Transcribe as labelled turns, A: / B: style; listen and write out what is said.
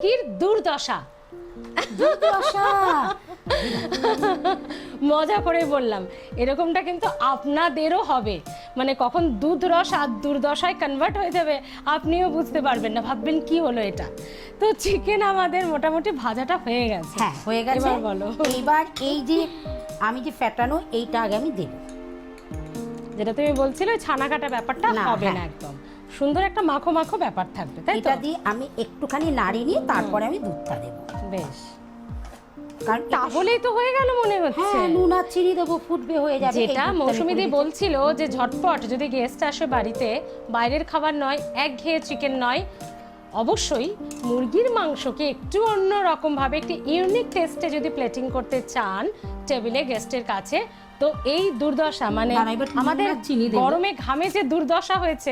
A: কির দুর্দশা। মজা করে বললাম। এরকমটা কিন্তু আপনাদেরও হবে। মানে কখন দুধ রস আর দুর্দশায় কনভার্ট হয়ে যাবে আপনিও বুঝতে পারবেন না। ভাববেন কি হলো এটা? তো চিকেন আমাদের মোটামুটি ভাজাটা হয়ে গেছে।
B: হ্যাঁ হয়ে গেছে।
A: এবার বলো।
B: এইবার এই যে আমি যে ফ্যাটানো এইটা আগে আমি দেব।
A: যেটা তুমি বলছিলে ছানা কাটা ব্যাপারটা হবে না
B: হ্যাঁ।
A: একদম। সুন্দর একটা মাখো মাখো ব্যাপার থাকবে তাই তো?
B: এটা দিয়ে আমি একটুখানি নাড়িয়ে নিয়ে তারপরে আমি দুধটা দেবো।
A: বেশ।
B: কারণ
A: তাহলেই তো হয়ে গেল মনে হচ্ছে।
B: হ্যাঁ নুন আর চিনি দেবো ফুটবে হয়ে যাবে।
A: যেটা
B: দুধটা আমি
A: মৌসুমি দি
B: করে
A: বলছিল যে ঝটপট যদি গেস্ট আসে বাড়িতে বাইরের খাবার নয় এক ঘেয়ে চিকেন নয় অবশ্যই মুরগির মাংসকে একটু অন্য রকম ভাবে একটি ইউনিক টেস্টে যদি প্লেটিং করতে চান টেবিলে গেস্টের কাছে তো এই দুর্দশা মানে আমাদের
B: চিনি
A: গরমে ঘামে যে দুর্দশা হয়েছে